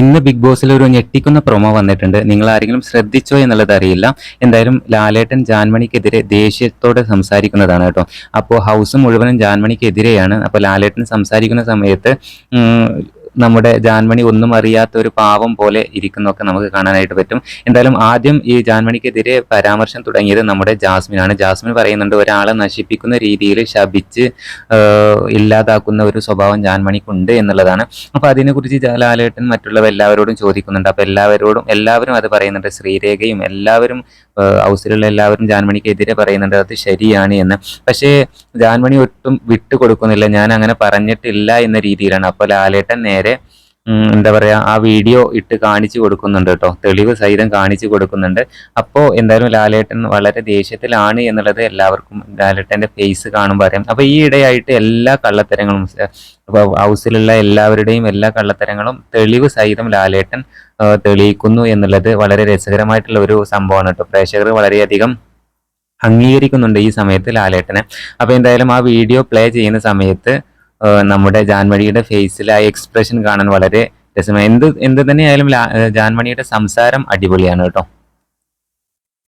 ഇന്ന് ബിഗ് ബോസിൽ ഒരു ഞെട്ടിക്കുന്ന പ്രൊമോ വന്നിട്ടുണ്ട്. നിങ്ങൾ ആരെങ്കിലും ശ്രദ്ധിച്ചോ എന്നുള്ളത് അറിയില്ല. എന്തായാലും ലാലേട്ടൻ ജാൻമണിക്കെതിരെ ദേഷ്യത്തോടെ സംസാരിക്കുന്നതാണ് കേട്ടോ. അപ്പോൾ ഹൗസ് മുഴുവനും ജാൻമണിക്കെതിരെയാണ്. അപ്പോൾ ലാലേട്ടൻ സംസാരിക്കുന്ന സമയത്ത് നമ്മുടെ ജാൻമണി ഒന്നും അറിയാത്ത ഒരു പാവം പോലെ ഇരിക്കുന്നൊക്കെ നമുക്ക് കാണാനായിട്ട് പറ്റും. എന്തായാലും ആദ്യം ഈ ജാൻമണിക്കെതിരെ പരാമർശം തുടങ്ങിയത് നമ്മുടെ ജാസ്മിൻ ആണ് ജാസ്മിൻ പറയുന്നുണ്ട് ഒരാളെ നശിപ്പിക്കുന്ന രീതിയിൽ ശപിച്ച് ഇല്ലാതാക്കുന്ന ഒരു സ്വഭാവം ജാൻമണിക്കുണ്ട് എന്നുള്ളതാണ്. അപ്പോൾ അതിനെക്കുറിച്ച് ലാലേട്ടൻ മറ്റുള്ളവർ എല്ലാവരോടും ചോദിക്കുന്നുണ്ട്. അപ്പോൾ എല്ലാവരോടും എല്ലാവരും അത് പറയുന്നുണ്ട്. ശ്രീരേഖയും എല്ലാവരും ഹൗസിലുള്ള എല്ലാവരും ജാൻമണിക്കെതിരെ പറയുന്നുണ്ട് അത് ശരിയാണ് എന്ന്. പക്ഷേ ജാൻമണി ഒട്ടും വിട്ടുകൊടുക്കുന്നില്ല. ഞാൻ അങ്ങനെ പറഞ്ഞിട്ടില്ല എന്ന രീതിയിലാണ്. അപ്പോൾ ലാലേട്ടൻ നേരെ എന്താ പറയാ ആ വീഡിയോ ഇട്ട് കാണിച്ചു കൊടുക്കുന്നുണ്ട് കേട്ടോ. തെളിവ് സഹിതം കാണിച്ചു കൊടുക്കുന്നുണ്ട്. അപ്പോൾ എന്തായാലും ലാലേട്ടൻ വളരെ ദേഷ്യത്തിലാണ് എന്നുള്ളത് എല്ലാവർക്കും ലാലേട്ടന്റെ ഫേസ് കാണുമ്പോൾ അറിയാം. അപ്പോൾ ഈ ഇടയായിട്ട് എല്ലാ കള്ളത്തരങ്ങളും ഹൗസിലുള്ള എല്ലാവരുടെയും എല്ലാ കള്ളത്തരങ്ങളും തെളിവ് സഹിതം ലാലേട്ടൻ തെളിയിക്കുന്നു എന്നുള്ളത് വളരെ രസകരമായിട്ടുള്ള ഒരു സംഭവമാണ് കേട്ടോ. പ്രേക്ഷകർ വളരെയധികം അംഗീകരിക്കുന്നുണ്ട് ഈ സമയത്ത് ലാലേട്ടനെ. അപ്പോൾ എന്തായാലും ആ വീഡിയോ പ്ലേ ചെയ്യുന്ന സമയത്ത് നമ്മുടെ ജാൻമണിയുടെ ഫേസിൽ ആ എക്സ്പ്രഷൻ കാണാൻ വളരെ രസമായി. എന്ത് എന്ത് തന്നെയായാലും ജാൻമണിയുടെ സംസാരം അടിപൊളിയാണ് കേട്ടോ.